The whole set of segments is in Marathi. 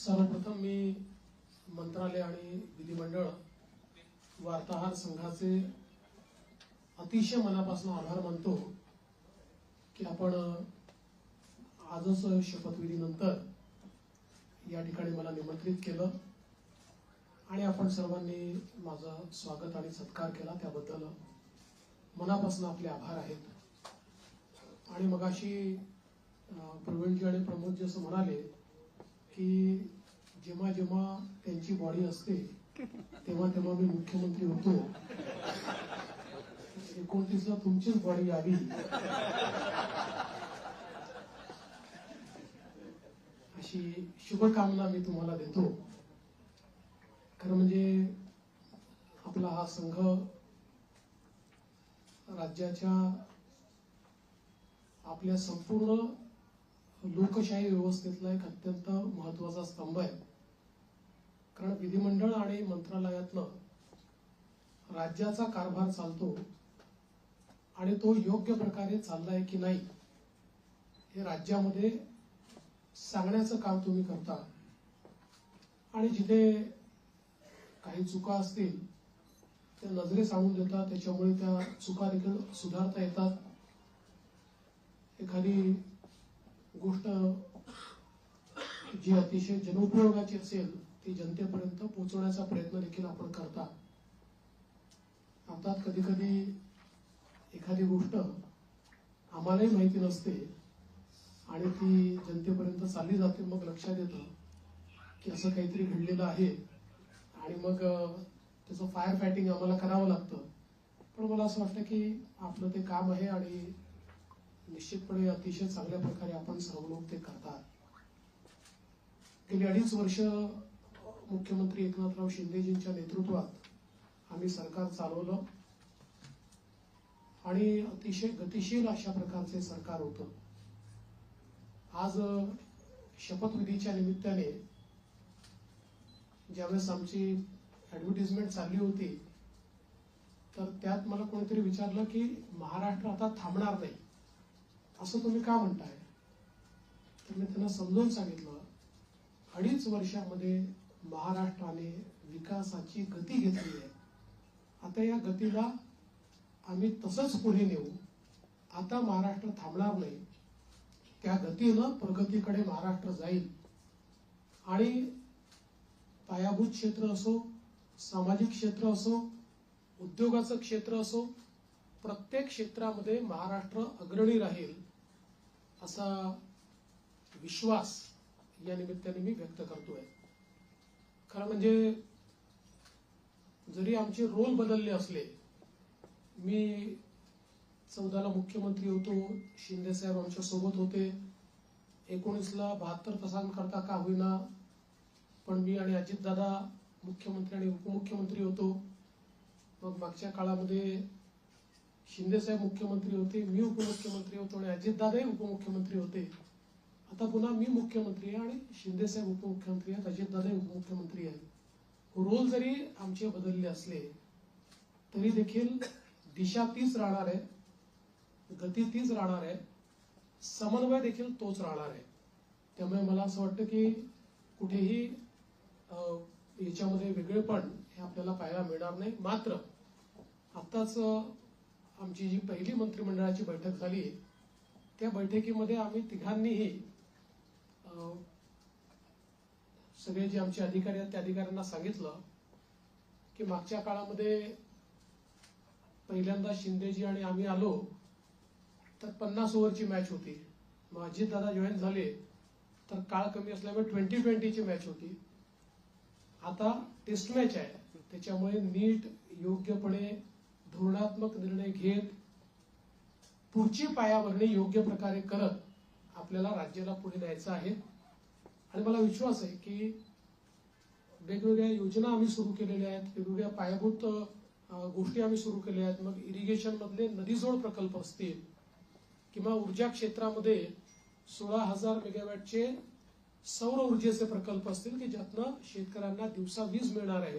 सर्वप्रथम मी मंत्रालय आणि विधिमंडळ वार्ताहर संघाचे अतिशय मनापासून आभार मानतो की आपण आजच शपथविधीनंतर या ठिकाणी मला निमंत्रित केलं आणि आपण सर्वांनी माझं स्वागत आणि सत्कार केला. त्याबद्दल मनापासून आपले आभार आहेत. आणि मगाशी प्रवीणजी आणि प्रमोदजी असं म्हणाले की जेव्हा जेव्हा त्यांची बॉडी असते तेव्हा तेव्हा मी मुख्यमंत्री होतो. एकोणतीसला तुमचीच बॉडी यावी. अशी शुभकामना मी तुम्हाला देतो. खरं म्हणजे आपला हा संघ राज्याच्या आपल्या संपूर्ण लोकशाही व्यवस्थेतला एक अत्यंत महत्त्वाचा स्तंभ आहे. कारण विधिमंडळ आणि मंत्रालयातनं राज्याचा कारभार चालतो आणि तो योग्य प्रकारे चाललाय की नाही हे राज्यामध्ये सांगण्याचं काम तुम्ही करता. आणि जिथे काही चुका असतील त्या नजरे सांगून देतात. त्याच्यामुळे त्या चुका देखील सुधारता येतात. एखादी गोष्ट जी अतिशय जनउपयोगाची असेल ती जनतेपर्यंत पोहोचवण्याचा प्रयत्न देखील आपण करता. अर्थात कधी कधी एखादी गोष्ट आम्हालाही माहिती नसते आणि ती जनतेपर्यंत चालली जाते मग लक्षात येतं की असं काहीतरी घडलेलं आहे आणि मग त्याचं फायर फायटिंग आम्हाला करावं लागतं. पण मला असं वाटतं की आपलं ते काम आहे आणि निश्चितपणे अतिशय चांगल्या प्रकारे आपण सर्व ते करतात. गेली अडीच वर्ष मुख्यमंत्री एकनाथराव शिंदेजींच्या नेतृत्वात आम्ही सरकार चालवलं आणि अतिशय गतिशील अशा प्रकारचे सरकार होतं. आज शपथविधीच्या निमित्ताने ज्यावेळेस आमची ऍडव्हर्टिजमेंट चालली होती तर त्यात मला कोणीतरी विचारलं की महाराष्ट्र आता थांबणार नाही. असं तुम्ही का म्हणताय? तर मी त्यांना समजावून सांगितलं अडीच वर्षामध्ये महाराष्ट्राने विकासाची गती घेतली आहे. आता या गतीला आम्ही तसंच पुढे नेऊ. आता महाराष्ट्र थांबणार नाही. त्या गतीनं प्रगतीकडे महाराष्ट्र जाईल. आणि पायाभूत क्षेत्र असो सामाजिक क्षेत्र असो उद्योगाचं क्षेत्र असो प्रत्येक क्षेत्रामध्ये महाराष्ट्र अग्रणी राहील. असा विश्वास या निमित्ताने मी व्यक्त करतोय. खरं म्हणजे जरी आमचे रोल बदलले असले मी चौदाला मुख्यमंत्री होतो शिंदे साहेब आमच्यासोबत होते एकोणीसला बहात्तर तासांकरता का होईना पण मी आणि अजितदादा मुख्यमंत्री आणि उपमुख्यमंत्री होतो. मग मागच्या काळामध्ये शिंदेसाहेब मुख्यमंत्री होते मी उपमुख्यमंत्री होतो आणि अजितदादाही उपमुख्यमंत्री होते. आता पुन्हा मी मुख्यमंत्री आहे आणि शिंदेसाहेब उपमुख्यमंत्री आहेत अजितदादाही उपमुख्यमंत्री आहेत. हो, रोल जरी आमचे बदलले असले तरी देखील दिशा तीच राहणार आहे गती तीच राहणार आहे समन्वय देखील तोच राहणार आहे. त्यामुळे मला असं वाटतं की कुठेही याच्यामध्ये वेगळेपण हे आपल्याला पाहायला मिळणार नाही. मात्र आत्ताच आमची जी पहिली मंत्रिमंडळाची बैठक झाली त्या बैठकीमध्ये आम्ही तिघांनीही सगळे जे आमचे अधिकारी आहेत त्या अधिकाऱ्यांना सांगितलं की मागच्या काळामध्ये पहिल्यांदा शिंदेजी आणि आम्ही आलो तर पन्नास ओव्हरची मॅच होती. मग अजितदादा जॉईन झाले तर काळ कमी असल्यामुळे ट्वेंटी ट्वेंटीची मॅच होती. आता टेस्ट मॅच आहे त्याच्यामुळे नीट योग्यपणे धोरणात्मक निर्णय घेत पुढची पायाभरणी योग्य प्रकारे करत आपल्याला राज्याला पुढे न्यायचं आहे. आणि मला विश्वास आहे की वेगवेगळ्या योजना आम्ही सुरू केलेल्या आहेत वेगवेगळ्या पायाभूत गोष्टी आम्ही सुरू केल्या आहेत. मग इरिगेशन मधले नदीजोड प्रकल्प असतील किंवा ऊर्जा क्षेत्रामध्ये सोळा हजार मेगावॅटचे सौर ऊर्जेचे प्रकल्प असतील की ज्यातनं शेतकऱ्यांना दिवसा वीज मिळणार आहे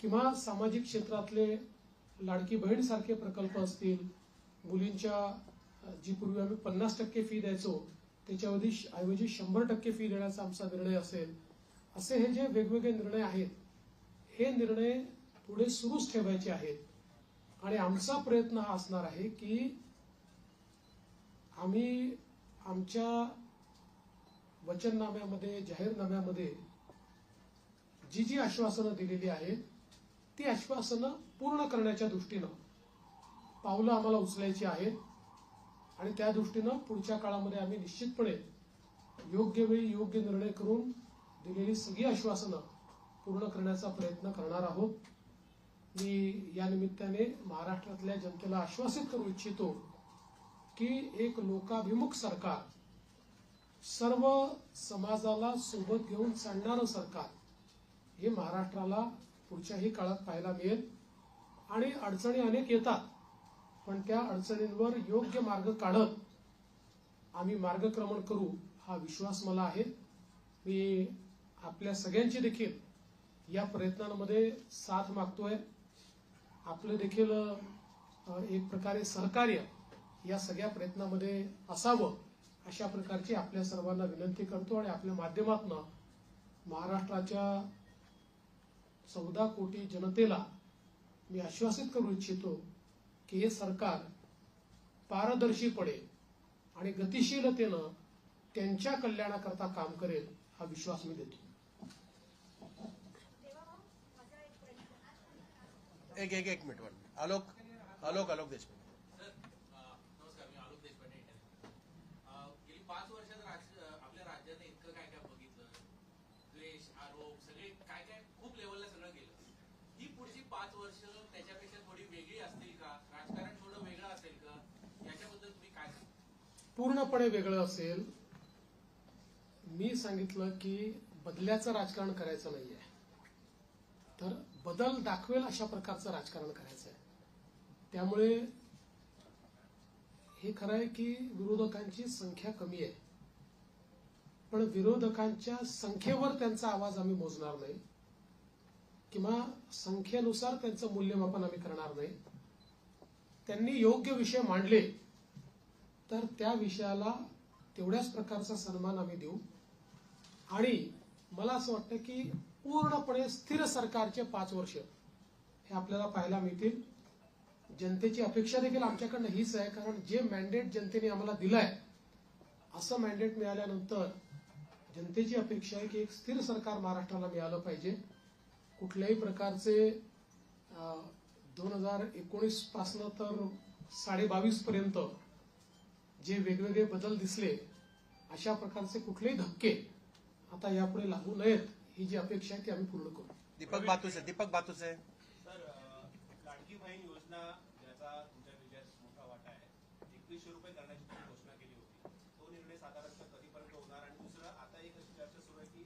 किंवा सामाजिक क्षेत्रातले लाडकी बहीण सारखे प्रकल्प असतील मुलींच्या जी पूर्वी आम्ही पन्नास टक्के फी द्यायचो त्याच्यावधी ऐवजी शंभर टक्के फी देण्याचा आमचा निर्णय असेल असे हे जे वेगवेगळे निर्णय आहेत हे निर्णय पुढे सुरूच ठेवायचे आहेत. आणि आमचा प्रयत्न हा असणार आहे की आम्ही आमच्या वचननाम्यामध्ये जाहीरनाम्यामध्ये जी जी आश्वासनं दिलेली आहेत ती आश्वासनं पूर्ण करण्याच्या दृष्टीनं पावलं आम्हाला उचलायची आहेत. आणि त्या दृष्टीनं पुढच्या काळामध्ये आम्ही निश्चितपणे योग्य वेळी योग्य निर्णय करून दिलेली सगळी आश्वासनं पूर्ण करण्याचा प्रयत्न करणार आहोत. मी या निमित्ताने महाराष्ट्रातल्या जनतेला आश्वासित करू इच्छितो की एक लोकाभिमुख सरकार सर्व समाजाला सोबत घेऊन चालणारं सरकार हे महाराष्ट्राला पुढच्याही काळात पाहायला मिळेल. आणि अडचणी अनेक येतात पण त्या अडचणींवर योग्य मार्ग काढत आम्ही मार्गक्रमण करू हा विश्वास मला आहे. मी आपल्या सगळ्यांची देखील या प्रयत्नांमध्ये साथ मागतोय. आपलं देखील एक प्रकारे सहकार्य या सगळ्या प्रयत्नामध्ये असावं अशा प्रकारची आपल्या सर्वांना विनंती करतो आणि आपल्या माध्यमातून महाराष्ट्राच्या चौदा कोटी जनतेला मी आश्वासित करू इच्छितो की हे सरकार पारदर्शीपणे आणि गतिशीलतेनं त्यांच्या कल्याणाकरता काम करेल हा विश्वास मी देतो. एक एक एक minute one Alok Alok Alok Deshmukh sir अ, नमस्कार मी आलोक देशपांडे इंटरनेट अ, गेली पाच वर्षात राज- अ, आपल्या राज्याने इतकं काय काय बघितलं द्वेष आरोप सगळे काय काय खूप लेवलला सगळं गेलं ही पुढची पाच वर्ष त्याच्यापेक्षा थोडी वेगळी असतील का? राजकारण थोडं वेगळं असेल का? याच्याबद्दल तुम्ही काय पूर्णपणे वेगळं असेल. मी सांगितलं की बदल्याचं राजकारण करायचं नाहीये. तर बदल दाखवेल अशा प्रकारचं राजकारण करायचं आहे त्यामुळे हे खरं आहे की विरोधकांची संख्या कमी आहे. पण विरोधकांच्या संख्येवर त्यांचा आवाज आम्ही मोजणार नाही. किंवा संख्येनुसार त्यांचं मूल्यमापन आम्ही करणार नाही. त्यांनी योग्य विषय मांडले तर त्या विषयाला तेवढ्याच प्रकारचा सन्मान आम्ही देऊ. आणि मला असं वाटतं की पूर्णपणे स्थिर सरकारचे पाच वर्ष हे आपल्याला पाहायला मिळतील. जनतेची अपेक्षा देखील आमच्याकडनं हीच आहे कारण जे मॅन्डेट जनतेने आम्हाला दिलंय असं मॅन्डेट मिळाल्यानंतर जनतेची अपेक्षा आहे की एक स्थिर सरकार महाराष्ट्राला मिळालं पाहिजे. कुठल्याही प्रकारचे दोन हजार एकोणीस पासनं तर साडे बावीस पर्यंत जे वेगवेगळे बदल दिसले अशा प्रकारचे कुठलेही धक्के आता यापुढे लागू नयेत ही जी अपेक्षा आहे ती आम्ही पूर्ण करू. दीपक बातुसे दीपक अ, लाडकी बहीण योजना ज्याचा तुमच्या विजयात मोठा वाटा आहे एकवीसशे रुपये करण्याची तुम्ही घोषणा केली होती तो निर्णय साधारणतः कधीपर्यंत होणार आणि दुसरं आता एक अशी चर्चा सुरू आहे की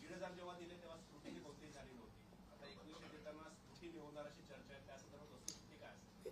दीड हजार जेव्हा दिले तेव्हा स्क्रुटिनी कोणतीही झाली नव्हती आता एकवीसशे देताना स्क्रुटिनी होणार अशी चर्चा आहे त्या संदर्भात वस्तुस्थिती काय असेल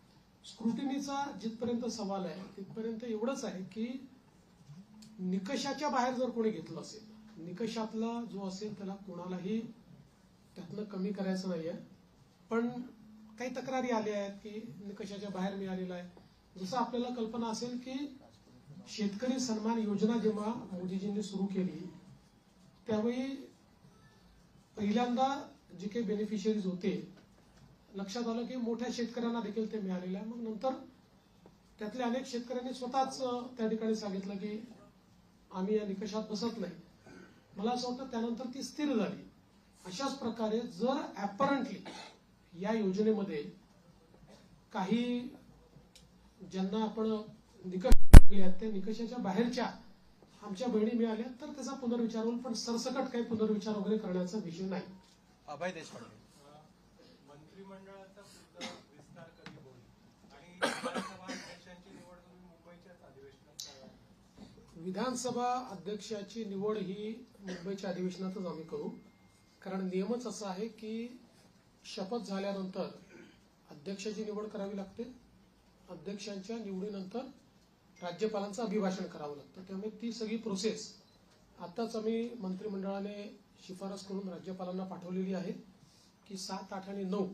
स्क्रुटिनीचा जिथपर्यंत सवाल आहे तिथपर्यंत एवढंच आहे की निकषाच्या बाहेर जर कोणी घेतलं असेल निकषातला जो असेल त्याला कोणालाही त्यातनं कमी करायचं नाहीये. पण काही तक्रारी आल्या आहेत की निकषाच्या बाहेर मिळालेला आहे. जसं आपल्याला कल्पना असेल की शेतकरी सन्मान योजना जेव्हा मोदीजींनी सुरू केली त्यावेळी पहिल्यांदा जे काही बेनिफिशियरीज होते लक्षात आलं की मोठ्या शेतकऱ्यांना देखील ते मिळालेलं आहे. मग नंतर त्यातल्या अनेक शेतकऱ्यांनी स्वतःच त्या ठिकाणी सांगितलं की आम्ही या निकषात बसत नाही. मला असं वाटतं त्यानंतर ती स्थिर झाली. अशाच प्रकारे जर अपरंटली या योजनेमध्ये काही ज्यांना आपण निकष आहेत त्या निकषाच्या बाहेरच्या आमच्या बहिणी मिळाल्या तर त्याचा पुनर्विचार होईल. पण सरसकट काही पुनर्विचार वगैरे करण्याचा विषय नाही. अभय देशपांडे. मंत्रिमंडळाचा विस्तार कधी होईल? आणि विधानसभा अध्यक्षांची निवड तुम्ही मुंबईच्याच अधिवेशनात विधानसभा अध्यक्षाची निवड ही मुंबईच्या अधिवेशनातच आम्ही करू. कारण नियमच असा आहे की शपथ झाल्यानंतर अध्यक्षाची निवड करावी लागते. अध्यक्षांच्या निवडीनंतर राज्यपालांचं अभिभाषण करावं लागतं. त्यामुळे ती सगळी प्रोसेस आताच आम्ही मंत्रिमंडळाने शिफारस करून राज्यपालांना पाठवलेली आहे. की सात आठ आणि नऊ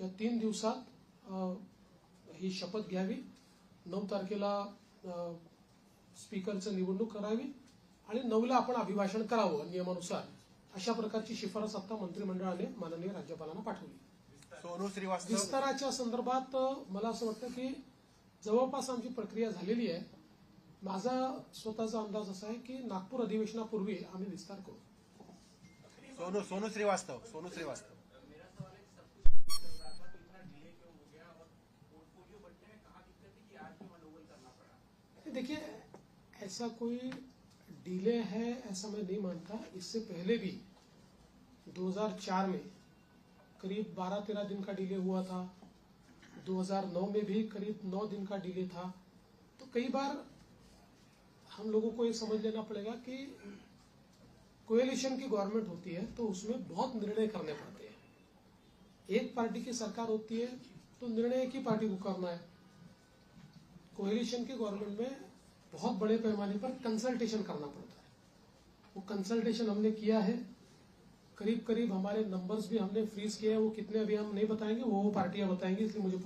या तीन दिवसात ही शपथ घ्यावी. नऊ तारखेला स्पीकरचं निवडणूक करावी आणि नऊला आपण अभिभाषण करावं नियमानुसार. अशा प्रकारची शिफारस आता मंत्रिमंडळाने माननीय राज्यपालांना पाठवली. सोनू श्रीवास्तव. विस्ताराच्या संदर्भात मला असं वाटतं की जवळपास आमची प्रक्रिया झालेली आहे. माझा स्वतःचा अंदाज असा आहे की नागपूर अधिवेशनापूर्वी आम्ही विस्तार करू. सोनू सोनू श्रीवास्तव सोनू श्रीवास्तव. देखिए, ऐसा कोई डिले है, ऐसा मैं नहीं मानता। इससे पहले भी 2004 में करीब 12-13 दिन का डिले हुआ था। 2009 में भी करीब 9 दिन का डिले था। तो कई बार हम लोगों को ये समझ लेना पड़ेगा कि कोएलिशन की गवर्नमेंट होती है तो उसमें बहुत निर्णय करने पड़ते हैं। एक पार्टी की सरकार होती है तो निर्णय एक ही पार्टी को करना है। कोएलिशन की गवर्नमेंट में बहुत बड़े पैमाने पर कंसल्टेशन करना पड़ता है। वो कंसल्टेशन हमने किया है। करीब करीब हमारे नंबर्स भी हमने फ्रीज किए हैं। वो कितने अभी हम नहीं बताएँगे वो पार्टियाँ बताएँगी, इसलिए मुझे